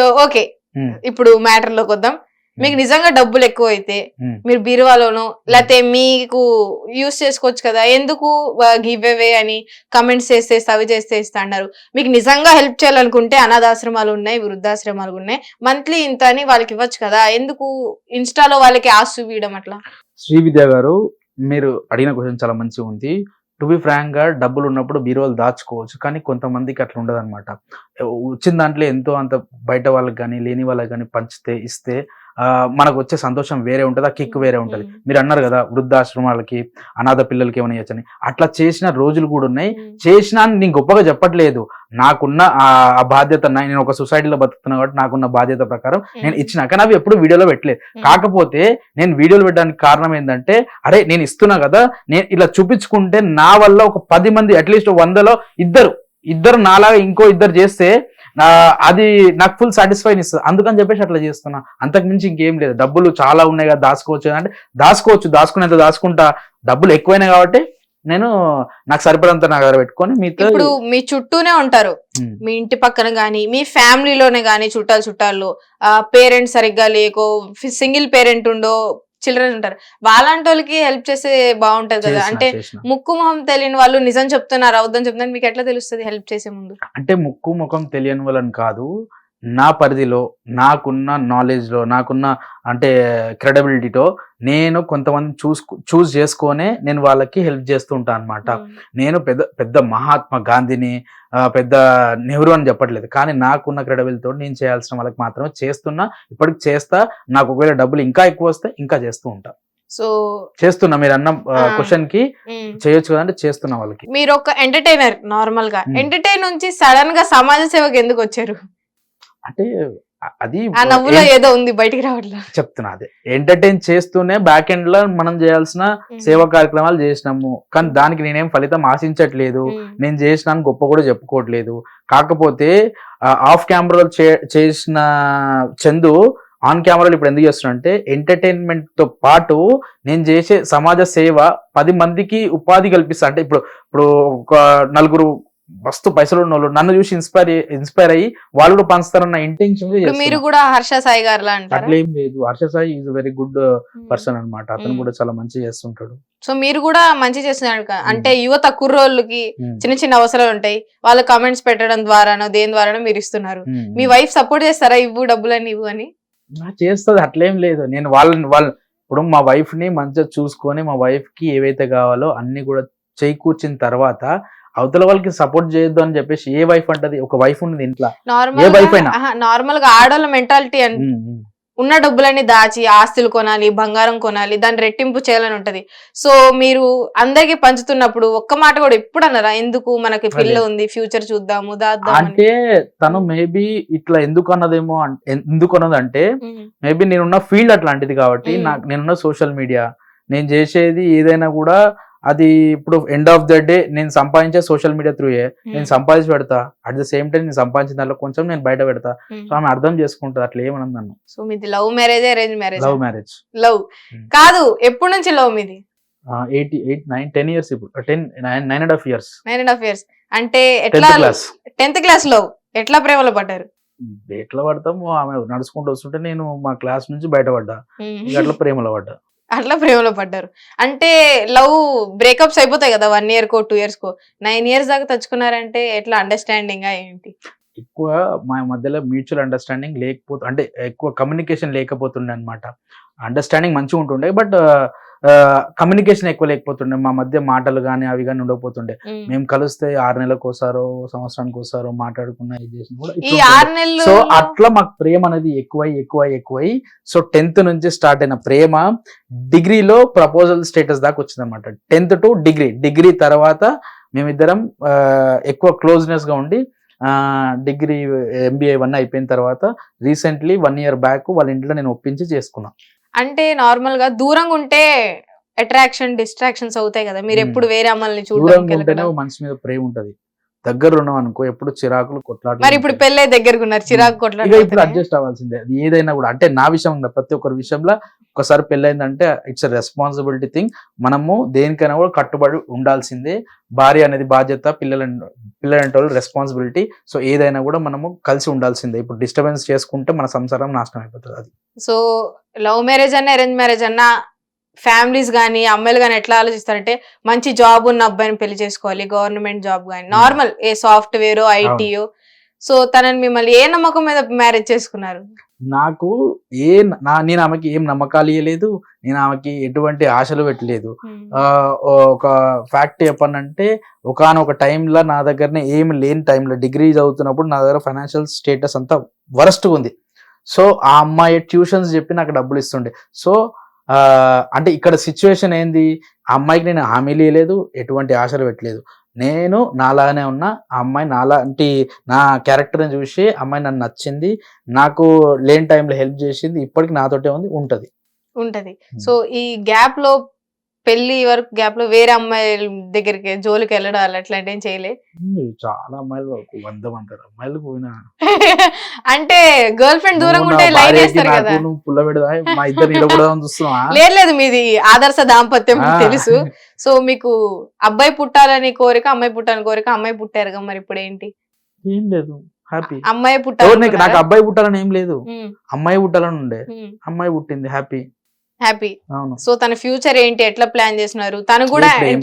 So okay ఉమ్, ఇప్పుడు మ్యాటర్లోకి వద్దాం. మీకు నిజంగా డబ్బులు ఎక్కువ అయితే ఉమ్. మీరు బీరువాలోనో లేకపోతే మీకు యూస్ చేసుకోవచ్చు కదా. ఎందుకు గివ్ అవే అని కమెంట్స్ చేస్తే అవి చేస్తే ఇస్తా అన్నారు. మీకు నిజంగా హెల్ప్ చేయాలనుకుంటే అనాథాశ్రమాలు ఉన్నాయి వృద్ధాశ్రమాలు ఉన్నాయి. మంత్లీ ఇంత అని వాళ్ళకి ఇవ్వచ్చు కదా. ఎందుకు ఇన్స్టాలో వాళ్ళకి ఆశ చూపించడం అట్లా? శ్రీ విద్య గారు మీరు అడిగిన క్వశ్చన్ చాలా మంచిగా ఉంది. టు బి ఫ్రాంక్గా డబ్బులు ఉన్నప్పుడు బీరువాలు దాచుకోవచ్చు కానీ కొంతమందికి అట్లా ఉండదు అనమాట వచ్చిన దాంట్లో ఎంతో అంత బయట వాళ్ళకి కానీ లేని వాళ్ళకి కానీ పంచితే ఇస్తే మనకు వచ్చే సంతోషం వేరే ఉంటుంది ఆ కిక్ వేరే ఉంటుంది. మీరు అన్నారు కదా వృద్ధాశ్రమాలకి అనాథ పిల్లలకి ఏమైనా చేయొచ్చని. అట్లా చేసిన రోజులు కూడా ఉన్నాయి. చేసినా అని నేను గొప్పగా చెప్పట్లేదు. నాకున్న ఆ బాధ్యత నా- నేను ఒక సొసైటీలో బతుకుతున్నా కాబట్టి నాకున్న బాధ్యత ప్రకారం నేను ఇచ్చిన కానీ అవి ఎప్పుడు వీడియోలో పెట్టలేదు. కాకపోతే నేను వీడియోలు పెట్టడానికి కారణం ఏంటంటే అరే నేను ఇస్తున్నా కదా నేను ఇలా చూపించుకుంటే నా వల్ల ఒక పది మంది అట్లీస్ట్ వందలో ఇద్దరు ఇద్దరు నాలాగా ఇంకో ఇద్దరు చేస్తే అది నాకు ఫుల్ సాటిస్ఫైన్ ఇస్తుంది. అందుకని చెప్పేసి అట్లా చేస్తున్నా. అంతకు మించి ఇంకేం లేదు. డబ్బులు చాలా ఉన్నాయి కదా దాచుకోవచ్చు. అంటే దాచుకోవచ్చు దాచుకునేంత దాచుకుంటా. డబ్బులు ఎక్కువైనాయి కాబట్టి నేను నాకు సరిపడంత నా దగ్గర పెట్టుకొని మీతో ఇప్పుడు మీ చుట్టూనే ఉంటారు. మీ ఇంటి పక్కన గానీ మీ ఫ్యామిలీలోనే గానీ చుట్టాలు చుట్టాలు పేరెంట్స్ సరిగ్గా లేకో సింగిల్ పేరెంట్ ఉండో చిల్డ్రన్ ఉంటారు. వాళ్ళంటి వాళ్ళకి హెల్ప్ చేస్తే బాగుంటది కదా. అంటే. ముక్కు మొహం తెలియని వాళ్ళు నిజం చెప్తున్నారు అవద్దని చెప్తున్నారు మీకు ఎట్లా తెలుస్తుంది హెల్ప్ చేసే ముందు? అంటే ముక్కు ముఖం తెలియని వాళ్ళని కాదు. నా పరిధిలో నాకున్న knowledge లో నాకున్న అంటే క్రెడిబిలిటీతో నేను కొంతమంది చూస్ చూస్ చేసుకొనే నేను వాళ్ళకి హెల్ప్ చేస్తూ ఉంటాను అనమాట నేను పెద్ద పెద్ద మహాత్మా గాంధీని పెద్ద నెహ్రూ అని చెప్పట్లేదు. కానీ నాకున్న క్రెడిబిలిటీతో నేను చేయాల్సిన వాళ్ళకి మాత్రమే చేస్తున్నా. ఇప్పటికి చేస్తా. నాకు ఒకవేళ డబ్బులు ఇంకా ఎక్కువ వస్తే ఇంకా చేస్తూ ఉంటా. సో చేస్తున్నా. మీరు అన్న. క్వశ్చన్కి చేయొచ్చు కదా అంటే చేస్తున్నా వాళ్ళకి. మీరు ఒక ఎంటర్టైనర్ నార్మల్గా. Hmm. ఎంటర్టైన్ నుంచి సడన్గా సమాజ సేవకు ఎందుకు వచ్చారు? అంటే అది ఏదో ఉంది బయటికి రావట్లేదు చెప్తున్నా అదే. ఎంటర్టైన్ చేస్తూనే బ్యాక్ ఎండ్లో మనం చేయాల్సిన సేవా కార్యక్రమాలు చేసినాము. కానీ దానికి నేనేం ఫలితం ఆశించట్లేదు. నేను చేసినాను గొప్ప కూడా చెప్పుకోవట్లేదు. కాకపోతే ఆఫ్ కెమెరాలో చేసిన చందు ఆన్ కెమెరాలో ఇప్పుడు ఎందుకు చేస్తున్నా అంటే ఎంటర్టైన్మెంట్తో పాటు నేను చేసే సమాజ సేవ పది మందికి ఉపాధి కల్పిస్తా అంటే ఇప్పుడు ఇప్పుడు ఒక నలుగురు మస్తు పైసలు ఉన్న వాళ్ళు నన్ను చూసి ఇన్స్పైర్ ఇన్స్పైర్ అయ్యి వాళ్ళు కూడా పంచుతారన్న ఇంటెన్షన్ మీరు కూడా హర్ష సాయి గారు అట్లా ఏం లేదు Harsha Sai is very good Hmm. Person అన్నమాట అతను Hmm. కూడా చాలా మంచి చేస్తుంటాడు సో మీరు కూడా మంచి చేస్తున్నారు కదా. అంటే యువత కుర్రోళ్ళకి Hmm. చిన్న చిన్న అవసరాలు ఉంటాయి వాళ్ళ కామెంట్స్ పెట్టడం ద్వారానో దేని ద్వారానో మీరు ఇస్తున్నారు Hmm. మీ వైఫ్ సపోర్ట్ చేస్తారా ఇవ్వు డబ్బులని ఇవ్వు అని చేస్తుంది అట్లేం లేదు నేను వాళ్ళని వాళ్ళ ఇప్పుడు మా వైఫ్ని మంచిగా చూసుకొని మా వైఫ్కి ఏవైతే కావాలో అన్ని కూడా చేకూర్చిన తర్వాత అవతల వాళ్ళకి సపోర్ట్ చేయొద్దు అని చెప్పేసి ఏ వైఫ్ అంటది ఒక వైఫ్ ఉన్నది ఇంట్లో నార్మల్ ఏ wife అయినా? నార్మల్గా ఆడవాళ్ళ మెంటాలిటీ ఉమ్. ఉన్న డబ్బులన్నీ దాచి ఆస్తులు కొనాలి బంగారం కొనాలి దాన్ని రెట్టింపు చేయాలని ఉంటది సో మీరు అందరికి పంచుతున్నప్పుడు ఒక్క మాట కూడా ఎప్పుడు అన్నారా ఎందుకు మనకి పిల్ల. ఉంది ఫ్యూచర్ చూద్దాము దాద్దాం అంటే తను మేబీ ఇట్లా ఎందుకు అన్నదేమో అన్- ఎందుకు అన్నది అంటే మేబీ నేనున్న ఫీల్డ్ అట్లాంటిది కాబట్టి. నాకు నేనున్న సోషల్ మీడియా నేను చేసేది ఏదైనా కూడా అది ఇప్పుడు ఎండ్ ఆఫ్ ద డే నేను సంపాదించే సోషల్ మీడియా త్రూయే నేను సంపాదించి పెడతా. అట్ ద సేమ్ టైం నేను సంపాదించిన దాంట్లో కొంచెం నేను బయట పెడతా. సో ఆమె అర్థం చేసుకుంటుంది అట్లా ఏమన్నది నన్ను. సో మీది love marriage arrange marriage? Love marriage. Love. Hmm. కాదు ఎప్పటి నుంచి లవ్ మీది? Eighty eight nine ten years ఇప్పుడు. Ten nine and half years nine and half years అంటే ఎట్లా క్లాస్ టెన్త్ క్లాస్లో ఎట్లా ప్రేమలో పడ్డారు? ఎట్లా పడతాము ఆమె నడుచుకుంటూ వస్తుంటే నేను మా క్లాస్ నుంచి బయటపడ్డా ఇక అట్లా ప్రేమలో పడ్డా. అట్లా ప్రేమలో పడ్డారు. అంటే లవ్ బ్రేకప్స్ అయిపోతాయి కదా వన్ ఇయర్ కో టూ ఇయర్స్ కో. నైన్ ఇయర్స్ దాకా తెచ్చుకున్నారంటే ఎట్లా అండర్స్టాండింగ్ ఏంటి? ఎక్కువ మా మధ్యలో మ్యూచువల్ అండర్స్టాండింగ్ లేకపోతే అంటే ఎక్కువ కమ్యూనికేషన్ లేకపోతుండే అనమాట అండర్స్టాండింగ్ మంచిగా ఉంటుండే బట్ కమ్యూనికేషన్ ఎక్కువ లేకపోతుండే. మా మధ్య మాటలు కానీ అవి కానీ ఉండకపోతుండే. మేము. కలిస్తే ఆరు నెలలకు ఒకసారో సంవత్సరానికి ఒకసారో మాట్లాడుకున్నా ఇది చేసిన కూడా సో అట్లా మాకు ప్రేమ అనేది ఎక్కువై ఎక్కువై ఎక్కువై సో టెన్త్ నుంచి స్టార్ట్ అయిన ప్రేమ డిగ్రీలో ప్రపోజల్ స్టేటస్ దాకా వచ్చింది అనమాట టెన్త్ టు డిగ్రీ. డిగ్రీ తర్వాత మేమిద్దరం ఎక్కువ క్లోజ్నెస్గా ఉండి డిగ్రీ ఎంబీఐ వన్ అయిపోయిన తర్వాత రీసెంట్లీ వన్ ఇయర్ బ్యాక్ వాళ్ళ ఇంట్లో నేను ఒప్పించి చేసుకున్నా. అంటే నార్మల్గా దూరంగా ఉంటే అట్రాక్షన్ డిస్ట్రాక్షన్స్ అవుతాయి కదా. మీరు. ఎప్పుడు వేరే ఉంటేనే వెళ్ళడం. మనిషి మీద ప్రేమ ఉంటది దగ్గర ఉన్నాం అనుకో ఎప్పుడు చిరాకులు కొట్లాటలు మరి ఇప్పుడు. పెళ్ళే దగ్గరకు ఉన్నారు చిరాకు ఇక ఇప్పుడు అడ్జస్ట్ అవ్వాల్సిందే. అది ఏదైనా కూడా అంటే నా విషయం ఉందా? ప్రతి ఒక్కరి విషయంలో ఒకసారి పెళ్ళైందంటే ఇట్స్ రెస్పాన్సిబిలిటీ థింగ్. మనము దేనికైనా కూడా కట్టుబడి ఉండాల్సిందే. భార్య అనేది బాధ్యత పిల్లల పిల్లలంటే వాళ్ళు రెస్పాన్సిబిలిటీ. సో ఏదైనా కూడా మనము కలిసి ఉండాల్సిందే. ఇప్పుడు డిస్టర్బెన్స్ చేసుకుంటే మన సంసారం నాశనం అయిపోతుంది అది. సో లవ్ మ్యారేజ్ అన్న అరేంజ్ మ్యారేజ్ అన్న ఫ్యామిలీస్ కానీ అమ్మాయిలు కానీ ఎట్లా ఆలోచిస్తారంటే మంచి జాబ్ ఉన్న అబ్బాయిని పెళ్ళి చేసుకోవాలి గవర్నమెంట్ జాబ్ కానీ నార్మల్ ఏ సాఫ్ట్వేర్ ఐటీయో సో తనని మిమ్మల్ని ఏ నమ్మకం మీద మ్యారేజ్ చేసుకున్నారు? నాకు ఏ నా నేను ఆమెకి ఏం నమ్మకాలు ఇవ్వలేదు నేను ఆమెకి ఎటువంటి ఆశలు పెట్టలేదు. ఆ, ఒక ఫ్యాక్ట్ చెప్పానంటే ఒకనొక టైంలో నా దగ్గరనే ఏం లేని టైంలో డిగ్రీ చదువుతున్నప్పుడు నా దగ్గర ఫైనాన్షియల్ స్టేటస్ అంతా వరస్ట్ ఉంది. సో ఆ అమ్మాయి ట్యూషన్స్ చెప్పి నాకు డబ్బులు ఇస్తుండే. సో అంటే ఇక్కడ సిచ్యువేషన్ ఏంది? ఆ అమ్మాయికి నేను హామీలు ఇవ్వలేదు ఎటువంటి ఆశలు పెట్టలేదు. నేను నాలాగానే ఉన్నా ఆ అమ్మాయి నాలాంటి నా క్యారెక్టర్ని చూసి అమ్మాయి నన్ను నచ్చింది నాకు లేని టైంలో హెల్ప్ చేసింది ఇప్పటికి నాతోటే ఉంది ఉంటది. ఉంటది. సో ఈ గ్యాప్లో పెళ్ళి వరకు గ్యాప్లో వేరే అమ్మాయి దగ్గరికి జోలికి వెళ్ళడం అలా అట్లాంటి ఏం చేయలే? చాలా అమ్మాయిలు వంద అంటారు అమ్మాయిలు పోయినా అంటే గర్ల్ ఫ్రెండ్ దూరంగా ఉంటే లైన్ వేస్తారు కదా. పుల్ల పెడదా మా ఇద్దరు నిలబడదాం చూస్తున్నావా? లేదు లేదు మీది ఆదర్శ దాంపత్యం తెలుసు. సో మీకు అబ్బాయి పుట్టాలని కోరిక అమ్మాయి పుట్టాలని కోరిక అమ్మాయి పుట్టారుగా మరి ఇప్పుడు ఏంటి? ఏం లేదు హ్యాపీ అమ్మాయి ఎవరు నీకు- పుట్టాలి అబ్బాయి పుట్టాలని ఏం లేదు. అమ్మాయి పుట్టాలని ఉండే. అమ్మాయి పుట్టింది హ్యాపీ హ్యాపీ అవును. సో తన ఫ్యూచర్ ఏంటి? ఎట్లా ప్లాన్ చేస్తున్నారు? తను కూడా ఏం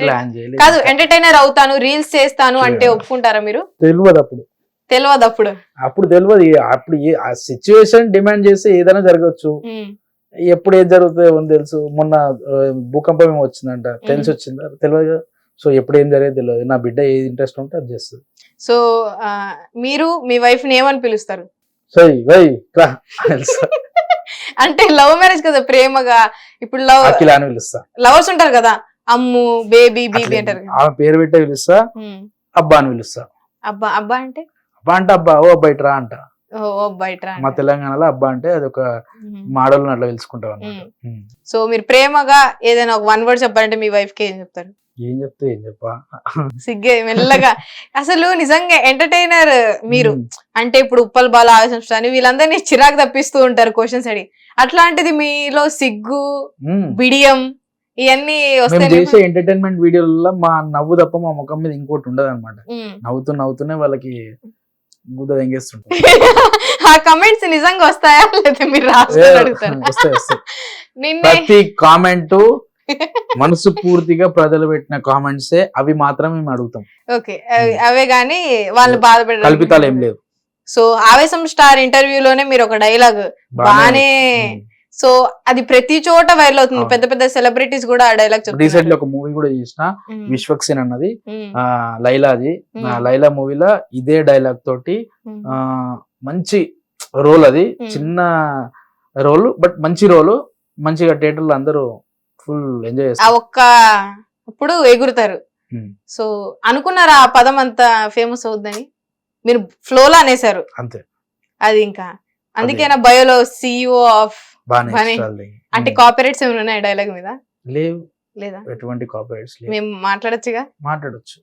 కాదు ఎంటర్టైనర్ అవుతాను రీల్స్ చేస్తాను అంటే. ఒప్పుకుంటారా మీరు? తెలియదు అప్పుడు. తెలియదు అప్పుడు. అప్పుడు తెలియదు అప్పుడు ఏ- ఆ సిచ్యువేషన్ డిమాండ్ చేస్తే ఏదైనా జరగచ్చు. ఎప్పుడు ఏది జరుగుతుందో ఏమో తెలుసు. మొన్న భూకంపం ఏమో వచ్చిందంట. తెలిసి వచ్చిందా. తెలియదు కదా. సో ఎప్పుడు ఏం జరిగేది తెలియదు నా బిడ్డ ఏది ఇంట్రెస్ట్ ఉంటే అది చేస్తుంది. సో మీరు మీ వైఫ్ని ఏమని పిలుస్తారు? సై వై అంటే లవ్ మ్యారేజ్ కదా ప్రేమగా. ఇప్పుడు లవ్ అఖిల అని పిలుస్తా. లవర్స్ ఉంటారు కదా అమ్ము బేబీ బీబీ అంటారు. ఆమె పేరు పెట్టే పిలుస్తా. అబ్బా అని పిలుస్తా. అబ్బా అబ్బా అంటే? అబ్బా అంటే అబ్బా ఓ బయట రా అంట. మా. తెలంగాణలో అబ్బా అంటే అది ఒక. మాడల్ అట్లా అనమాట సో మీరు ప్రేమగా ఏదైనా ఒక వన్ వర్డ్ చెప్పాలంటే మీ వైఫ్కి ఏం చెప్తారు? ఏం చెప్తే ఏం చెప్పా? సిగ్గే మెల్లగా. అసలు నిజంగా ఎంటర్టైనర్ మీరు. అంటే ఇప్పుడు ఉప్పల్ బాల ఆవేశించడానికి వీళ్ళందరినీ చిరాకు తప్పిస్తూ ఉంటారు క్వశ్చన్స్ అడిగి. అట్లాంటిది మీలో సిగ్గు. బిడియం ఇవన్నీ చేసే ఎంటర్టైన్మెంట్ వీడియోలలో మా నవ్వు తప్ప మా ముఖం మీద ఇంకోటి ఉండదు అనమాట నవ్వుతూ నవ్వుతూనే వాళ్ళకి గుద్ద తెంగేస్తుంటాం ఆ కమెంట్స్ నిజంగా వస్తాయా? లేదా మీరు రాసుకొని అడుగుతారు? ప్రతి కామెంట్ మనసు పూర్తిగా ప్రజలు పెట్టిన కామెంట్సే అవి మాత్రమే మేము అడుగుతాం. ఓకే. అవే గాని వాళ్ళు బాధపడ కల్పితాలు ఏం లేవు. సో ఆవేశం స్టార్ ఇంటర్వ్యూలోనే మీరు ఒక డైలాగ్ బానే సో అది ప్రతి చోట వైరల్ అవుతుంది. పెద్ద పెద్ద సెలబ్రిటీస్ కూడా ఆ డైలాగ్ రీసెంట్లీ ఒక మూవీ కూడా చేసిన విశ్వక్సేన్ అన్నది. లైలాది. లైలా మూవీలో ఇదే డైలాగ్ తోటి మంచి రోల్ అది. చిన్న రోల్ బట్ మంచి రోల్. మంచిగా థియేటర్లో అందరూ ఫుల్ ఎంజాయ్ ఆ ఒక్క అప్పుడు ఎగురుతారు. సో అనుకున్నారా ఆ పదం అంత ఫేమస్ అవుద్దని? మీరు ఫ్లోలో అనేసారు అంతే. అది ఇంకా. అందుకేనా బయోలో సిఇఓ ఆఫ్. అంటే. కాపీరైట్స్ ఏమైనా ఉన్నాయి డైలాగ్ మీద? లేవు. లేదా? ఎటువంటి కాపరేట్స్ మేము మాట్లాడొచ్చుగా? మాట్లాడొచ్చు.